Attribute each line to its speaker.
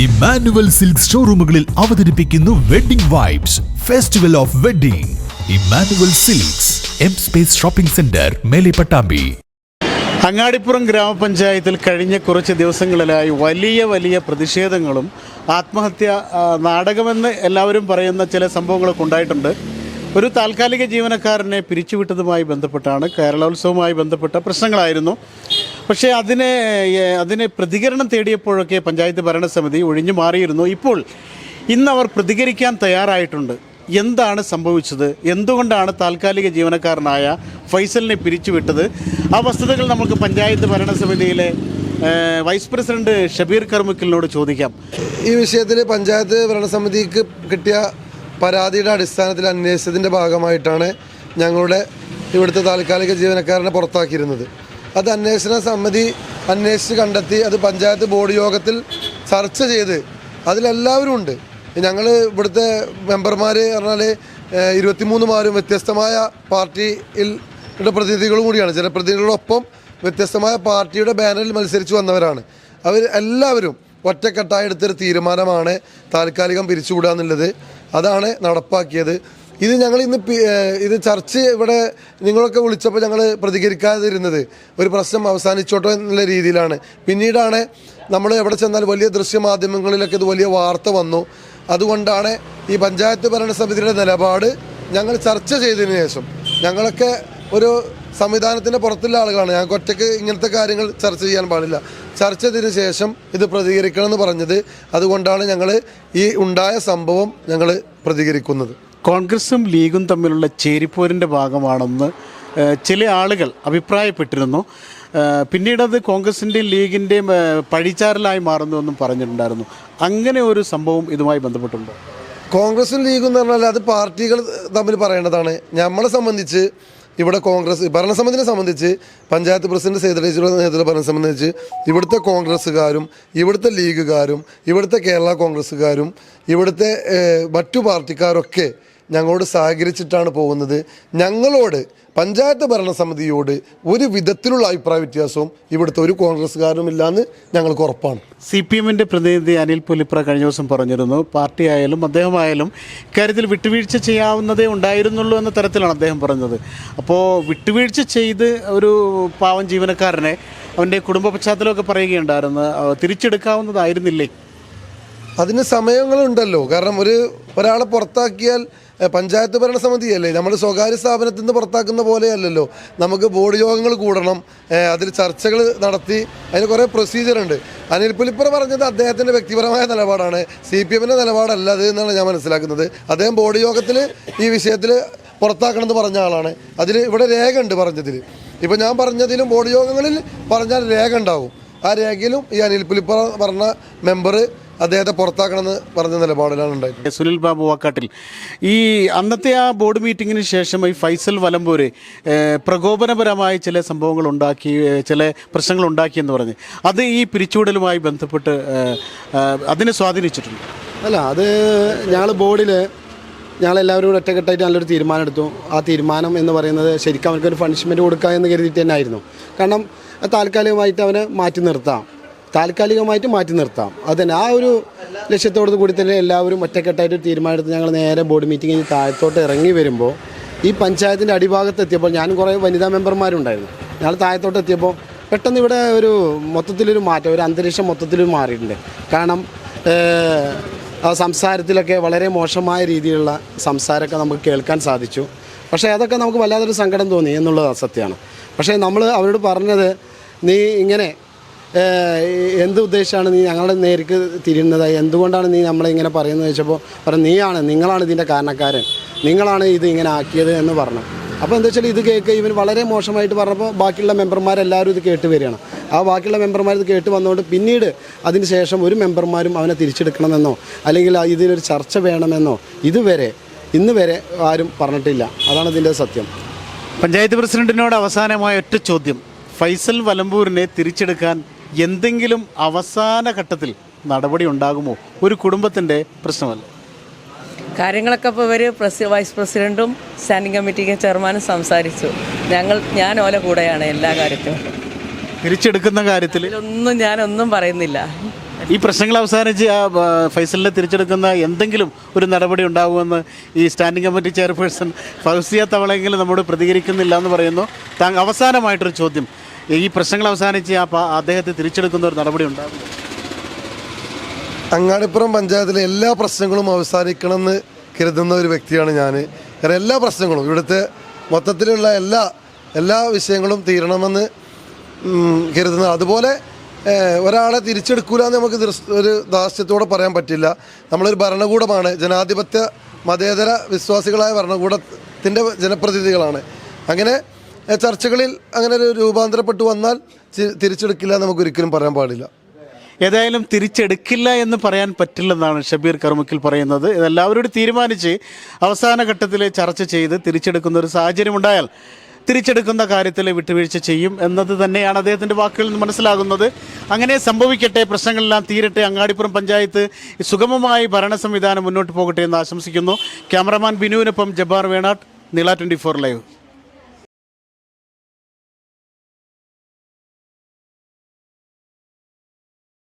Speaker 1: Emmanuel Silk ഷോറൂമുകളിൽ അവതരിപ്പിക്കുന്നു wedding vibes festival of wedding Emmanuel Silks M Space shopping centre മേലെ പട്ടാമ്പി
Speaker 2: അങ്ങാടിപ്പുറം ഗ്രാമപഞ്ചായത്തിൽ കഴിഞ്ഞ കുറച്ച് ദിവസങ്ങളിലായി വലിയ വലിയ പ്രതിഷേധങ്ങളും ആത്മഹത്യ നാടകമെന്ന് എല്ലാവരും പറയുന്ന ചില സംഭവങ്ങളൊക്കെ ഉണ്ടായിട്ടുണ്ട്. ഒരു താൽക്കാലിക ജീവനക്കാരനെ പിരിച്ചുവിട്ടതുമായി ബന്ധപ്പെട്ടാണ് കേരളോത്സവവുമായി ബന്ധപ്പെട്ട പ്രശ്നങ്ങളായിരുന്നു. പക്ഷേ അതിനെ അതിനെ പ്രതികരണം തേടിയപ്പോഴൊക്കെ പഞ്ചായത്ത് ഭരണസമിതി ഒഴിഞ്ഞു മാറിയിരുന്നു. ഇപ്പോൾ ഇന്ന് അവർ പ്രതികരിക്കാൻ തയ്യാറായിട്ടുണ്ട്. എന്താണ് സംഭവിച്ചത്? എന്തുകൊണ്ടാണ് താൽക്കാലിക ജീവനക്കാരനായ ഫൈസലിനെ പിരിച്ചുവിട്ടത്? ആ വസ്തുതകൾ നമുക്ക് പഞ്ചായത്ത് ഭരണസമിതിയിലെ വൈസ് പ്രസിഡന്റ് ഷബീർ കർമുക്കലിനോട് ചോദിക്കാം.
Speaker 3: ഈ വിഷയത്തിൽ പഞ്ചായത്ത് ഭരണസമിതിക്ക് കിട്ടിയ പരാതിയുടെ അടിസ്ഥാനത്തിൽ അന്വേഷിച്ചതിന്റെ ഭാഗമായിട്ടാണ് ഞങ്ങളുടെ ഇവിടുത്തെ താൽക്കാലിക ജീവനക്കാരനെ പുറത്താക്കിയിരുന്നത്. അത് അന്വേഷണ സമിതി അന്വേഷിച്ച് കണ്ടെത്തി അത് പഞ്ചായത്ത് ബോർഡ് യോഗത്തിൽ ചർച്ച ചെയ്ത് അതിലെല്ലാവരും ഉണ്ട്. ഞങ്ങൾ ഇവിടുത്തെ മെമ്പർമാർ പറഞ്ഞാൽ ഇരുപത്തിമൂന്നുമാരും വ്യത്യസ്തമായ പാർട്ടിയിൽ പ്രതിനിധികളും കൂടിയാണ്. ജനപ്രതിനിധികളോടൊപ്പം വ്യത്യസ്തമായ പാർട്ടിയുടെ ബാനറിൽ മത്സരിച്ചു വന്നവരാണ്. അവർ എല്ലാവരും ഒറ്റക്കെട്ടായി എടുത്തൊരു തീരുമാനമാണ് താൽക്കാലികം പിരിച്ചുവിടുക എന്നുള്ളത്. അതാണ് നടപ്പാക്കിയത്. ഇത് ഞങ്ങൾ ഇന്ന് ഇത് ചർച്ച ഇവിടെ നിങ്ങളൊക്കെ വിളിച്ചപ്പോൾ ഞങ്ങൾ പ്രതികരിക്കാതിരുന്നത്. ഒരു പ്രശ്നം അവസാനിച്ചോട്ടോ എന്നുള്ള രീതിയിലാണ്. പിന്നീടാണ് നമ്മൾ എവിടെ ചെന്നാൽ വലിയ ദൃശ്യമാധ്യമങ്ങളിലൊക്കെ ഇത് വലിയ വാർത്ത വന്നു. അതുകൊണ്ടാണ് ഈ പഞ്ചായത്ത് ഭരണ സമിതിയുടെ നിലപാട് ഞങ്ങൾ ചർച്ച ചെയ്തതിന് ശേഷം. ഞങ്ങളൊക്കെ ഒരു സംവിധാനത്തിന്റെ പുറത്തുള്ള ആളുകളാണ്. ഞങ്ങൾക്ക് ഒറ്റയ്ക്ക് ഇങ്ങനത്തെ കാര്യങ്ങൾ ചർച്ച ചെയ്യാൻ പാടില്ല. ചർച്ച ചെയ്തതിന് ശേഷം ഇത് പ്രതികരിക്കണം എന്ന് പറഞ്ഞത്. അതുകൊണ്ടാണ് ഞങ്ങൾ ഈ ഉണ്ടായ സംഭവം ഞങ്ങൾ പ്രതികരിക്കുന്നത്.
Speaker 2: കോൺഗ്രസും ലീഗും തമ്മിലുള്ള ചേരിപ്പോരിന്റെ ഭാഗമാണെന്ന് ചില ആളുകൾ അഭിപ്രായപ്പെട്ടിരുന്നു. പിന്നീടത് കോൺഗ്രസിന്റെയും ലീഗിന്റെയും പഴിച്ചാരലായി മാറുന്നുവെന്നും പറഞ്ഞിട്ടുണ്ടായിരുന്നു. അങ്ങനെ ഒരു സംഭവം ഇതുമായി ബന്ധപ്പെട്ടുണ്ട്?
Speaker 3: കോൺഗ്രസും ലീഗും എന്ന് പറഞ്ഞാൽ അത് പാർട്ടികൾ തമ്മിൽ പറയേണ്ടതാണ്. നമ്മളെ സംബന്ധിച്ച് ഇവിടെ കോൺഗ്രസ് ഭരണസമിതിനെ സംബന്ധിച്ച് പഞ്ചായത്ത് പ്രസിഡന്റ് സെക്രട്ടറിയുടെ നേതൃത്വ ഭരണം സംബന്ധിച്ച് ഇവിടുത്തെ കോൺഗ്രസ്സുകാരും ഇവിടുത്തെ ലീഗുകാരും ഇവിടുത്തെ കേരള കോൺഗ്രസ്സുകാരും ഇവിടുത്തെ മറ്റു പാർട്ടിക്കാരൊക്കെ ഞങ്ങളോട് സഹകരിച്ചിട്ടാണ് പോകുന്നത്. ഞങ്ങളോട് പഞ്ചായത്ത് ഭരണസമിതിയോട് ഒരു വിധത്തിലുള്ള അഭിപ്രായ വ്യത്യാസവും ഇവിടുത്തെ ഒരു കോൺഗ്രസ്സുകാരും ഇല്ലാന്ന് ഞങ്ങൾക്ക് ഉറപ്പാണ്.
Speaker 2: സി പി എമ്മിന്റെ പ്രതിനിധി അനിൽ പുലിപ്ര കഴിഞ്ഞ ദിവസം പറഞ്ഞിരുന്നു പാർട്ടി ആയാലും അദ്ദേഹമായാലും ഇക്കാര്യത്തിൽ വിട്ടുവീഴ്ച ചെയ്യാവുന്നതേ ഉണ്ടായിരുന്നുള്ളൂ എന്ന തരത്തിലാണ് അദ്ദേഹം പറഞ്ഞത്. അപ്പോൾ വിട്ടുവീഴ്ച ചെയ്ത് ഒരു പാവം ജീവനക്കാരനെ അവന്റെ കുടുംബ പശ്ചാത്തലമൊക്കെ പറയുകയുണ്ടായിരുന്നു. തിരിച്ചെടുക്കാവുന്നതായിരുന്നില്ലേ?
Speaker 3: അതിന് സമയങ്ങളുണ്ടല്ലോ. കാരണം ഒരു ഒരാളെ പുറത്താക്കിയാൽ പഞ്ചായത്ത് ഭരണസമിതിയല്ലേ? നമ്മൾ സ്വകാര്യ സ്ഥാപനത്തിൽ നിന്ന് പുറത്താക്കുന്ന പോലെയല്ലല്ലോ. നമുക്ക് ബോർഡ് യോഗങ്ങൾ കൂടണം. അതിൽ ചർച്ചകൾ നടത്തി അതിന് കുറേ പ്രൊസീജിയർ ഉണ്ട്. അനിൽ പുലിപ്പുറ പറഞ്ഞത് അദ്ദേഹത്തിന്റെ വ്യക്തിപരമായ നിലപാടാണ്. സി പി എമ്മിന്റെ നിലപാടല്ല അത് എന്നാണ് ഞാൻ മനസ്സിലാക്കുന്നത്. അദ്ദേഹം ബോർഡ് യോഗത്തിൽ ഈ വിഷയത്തിൽ പുറത്താക്കണമെന്ന് പറഞ്ഞ ആളാണ്. അതിൽ ഇവിടെ രേഖ ഉണ്ട് പറഞ്ഞതിൽ. ഇപ്പോൾ ഞാൻ പറഞ്ഞതിലും ബോർഡ് യോഗങ്ങളിൽ പറഞ്ഞാൽ രേഖ ഉണ്ടാവും. ആ രേഖയിലും ഈ അനിൽ പുലിപ്പുറ പറഞ്ഞ മെമ്പർ അദ്ദേഹത്തെ പുറത്താക്കണമെന്ന് പറഞ്ഞ നിലപാടിലാണ് ഉണ്ടായിരുന്നത്.
Speaker 2: സുനിൽ ബാബു വാക്കാട്ടിൽ. ഈ അന്നത്തെ ആ ബോർഡ് മീറ്റിങ്ങിന് ശേഷം ഈ ഫൈസൽ വലമ്പൂര് പ്രകോപനപരമായ ചില സംഭവങ്ങൾ ഉണ്ടാക്കി ചില പ്രശ്നങ്ങൾ ഉണ്ടാക്കി എന്ന് പറഞ്ഞ്. അത് ഈ പിരിച്ചുവിടലുമായി ബന്ധപ്പെട്ട് അതിനെ സ്വാധീനിച്ചിട്ടുണ്ട്.
Speaker 4: അല്ല അത് ഞങ്ങൾ ബോർഡിൽ ഞങ്ങളെല്ലാവരും കൂടെ ഒറ്റക്കെട്ടായിട്ട് നല്ലൊരു തീരുമാനം എടുത്തു. ആ തീരുമാനം എന്ന് പറയുന്നത് ശരിക്കും അവർക്കൊരു പണിഷ്മെന്റ് കൊടുക്കുക എന്ന് കരുതിയിട്ട് തന്നെ ആയിരുന്നു കാരണം താൽക്കാലികമായിട്ട് അവനെ മാറ്റി നിർത്താം. താൽക്കാലികമായിട്ട് മാറ്റി നിർത്താം. അത് തന്നെ. ആ ഒരു ലക്ഷ്യത്തോടു കൂടി തന്നെ എല്ലാവരും ഒറ്റക്കെട്ടായിട്ട് തീരുമാനമെടുത്ത് ഞങ്ങൾ നേരെ ബോർഡ് മീറ്റിംഗ് താഴത്തോട്ട് ഇറങ്ങി വരുമ്പോൾ ഈ പഞ്ചായത്തിന്റെ അടിഭാഗത്ത് എത്തിയപ്പോൾ ഞാനും കുറേ വനിതാ മെമ്പർമാരുണ്ടായിരുന്നു. ഞങ്ങൾ താഴത്തോട്ട് എത്തിയപ്പോൾ പെട്ടെന്ന് ഇവിടെ ഒരു മൊത്തത്തിലൊരു മാറ്റം ഒരു അന്തരീക്ഷം മൊത്തത്തിൽ മാറിയിട്ടുണ്ട്. കാരണം സംസാരത്തിലൊക്കെ വളരെ മോശമായ രീതിയിലുള്ള സംസാരമൊക്കെ നമുക്ക് കേൾക്കാൻ സാധിച്ചു. പക്ഷേ അതൊക്കെ നമുക്ക് വല്ലാതൊരു സങ്കടം തോന്നി എന്നുള്ളത് സത്യമാണ് പക്ഷേ നമ്മൾ അവരോട് പറഞ്ഞത് നീ ഇങ്ങനെ എന്ത് ഉദ്ദേശമാണ് നീ ഞങ്ങളുടെ നേർക്ക് തിരിയുന്നത്? എന്തുകൊണ്ടാണ് നീ നമ്മളെ ഇങ്ങനെ പറയുന്നത്? ചോദിച്ചപ്പോൾ പറഞ്ഞു നീയാണ് നിങ്ങളാണ് ഇതിന്റെ കാരണക്കാരൻ. നിങ്ങളാണ് ഇത് ഇങ്ങനെ ആക്കിയത് എന്ന് പറഞ്ഞു. അപ്പോൾ എന്താ വെച്ചാൽ ഇത് കേൾക്ക് ഇവൻ വളരെ മോശമായിട്ട് പറഞ്ഞപ്പോൾ ബാക്കിയുള്ള മെമ്പർമാരെല്ലാവരും ഇത് കേട്ട് വരികയാണ്. ആ ബാക്കിയുള്ള മെമ്പർമാർ ഇത് കേട്ട് വന്നുകൊണ്ട് പിന്നീട് അതിന് ശേഷം ഒരു മെമ്പർമാരും അവനെ തിരിച്ചെടുക്കണമെന്നോ അല്ലെങ്കിൽ ഇതിലൊരു ചർച്ച വേണമെന്നോ ഇതുവരെ ഇന്ന് വരെ ആരും പറഞ്ഞിട്ടില്ല. അതാണ് ഇതിന്റെ സത്യം.
Speaker 2: പഞ്ചായത്ത് പ്രസിഡന്റിനോട് അവസാനമായ ഒറ്റ ചോദ്യം. ഫൈസൽ വലമ്പൂരിനെ തിരിച്ചെടുക്കാൻ എന്തെങ്കിലും അവസാന ഘട്ടത്തിൽ നടപടി ഉണ്ടാകുമോ? ഒരു കുടുംബത്തിന്റെ പ്രശ്നമല്ല.
Speaker 5: കാര്യങ്ങളൊക്കെ ഇപ്പോൾ ഇവർ പ്രസി വൈസ് പ്രസിഡന്റും സ്റ്റാൻഡിംഗ് കമ്മിറ്റി ചെയർമാനും സംസാരിച്ചു. ഞങ്ങൾ ഞാൻ ഓല കൂടെയാണ് എല്ലാ കാര്യത്തിലും.
Speaker 2: തിരിച്ചെടുക്കുന്ന കാര്യത്തിൽ
Speaker 5: ഒന്നും ഞാനൊന്നും പറയുന്നില്ല.
Speaker 2: ഈ പ്രശ്നങ്ങൾ അവസാനിച്ച് ആ ആ, ഫൈസലിനെ തിരിച്ചെടുക്കുന്ന എന്തെങ്കിലും ഒരു നടപടി ഉണ്ടാകുമെന്ന് ഈ സ്റ്റാൻഡിംഗ് കമ്മിറ്റി ചെയർപേഴ്സൺ ഫൗസിയ തവളെങ്കിലും നമ്മോട് പ്രതികരിക്കുന്നില്ല എന്ന് പറയുന്നു. താങ്കൾ അവസാനമായിട്ടൊരു ചോദ്യം. ഈ പ്രശ്നങ്ങൾ അവസാനിച്ച് ആ അദ്ദേഹത്തെ തിരിച്ചെടുക്കുന്ന ഒരു നടപടി ഉണ്ടാകും
Speaker 3: അങ്ങാടിപ്പുറം പഞ്ചായത്തിലെ എല്ലാ പ്രശ്നങ്ങളും അവസാനിക്കണമെന്ന് കരുതുന്ന ഒരു വ്യക്തിയാണ് ഞാൻ കാരണം എല്ലാ പ്രശ്നങ്ങളും ഇവിടുത്തെ മൊത്തത്തിലുള്ള എല്ലാ എല്ലാ വിഷയങ്ങളും തീരണമെന്ന് കരുതുന്ന അതുപോലെ ഒരാളെ തിരിച്ചെടുക്കൂല എന്ന് നമുക്ക് ഒരു ദാസ്യത്തോടെ പറയാൻ പറ്റില്ല. നമ്മളൊരു ഭരണകൂടമാണ് ജനാധിപത്യ മതേതര വിശ്വാസികളായ ഭരണകൂടത്തിന്റെ ജനപ്രതിനിധികളാണ്. അങ്ങനെ ചർച്ചകളിൽ അങ്ങനെ ഒരു രൂപാന്തരപ്പെട്ടു വന്നാൽ തിരിച്ചെടുക്കില്ല നമുക്ക് ഒരിക്കലും പറയാൻ പാടില്ല.
Speaker 2: ഏതായാലും തിരിച്ചെടുക്കില്ല എന്ന് പറയാൻ പറ്റില്ലെന്നാണ് ഷബീർ കർമുക്കിൽ പറയുന്നത്. ഇതെല്ലാവരും തീരുമാനിച്ച് അവസാന ഘട്ടത്തിൽ ചർച്ച ചെയ്ത് തിരിച്ചെടുക്കുന്ന ഒരു സാഹചര്യം ഉണ്ടായാൽ തിരിച്ചെടുക്കുന്ന കാര്യത്തിൽ വിട്ടുവീഴ്ച ചെയ്യും എന്നത് തന്നെയാണ് അദ്ദേഹത്തിന്റെ വാക്കുകളിൽ നിന്ന് മനസ്സിലാകുന്നത്. അങ്ങനെ സംഭവിക്കട്ടെ പ്രശ്നങ്ങളെല്ലാം തീരട്ടെ അങ്ങാടിപ്പുറം പഞ്ചായത്ത് സുഗമമായി ഭരണ സംവിധാനം മുന്നോട്ട് പോകട്ടെ എന്ന് ആശംസിക്കുന്നു. ക്യാമറമാൻ ബിനുവിനൊപ്പം ജബ്ബാർ വേണാട്ട് നീള ട്വന്റി ഫോർ ലൈവ്.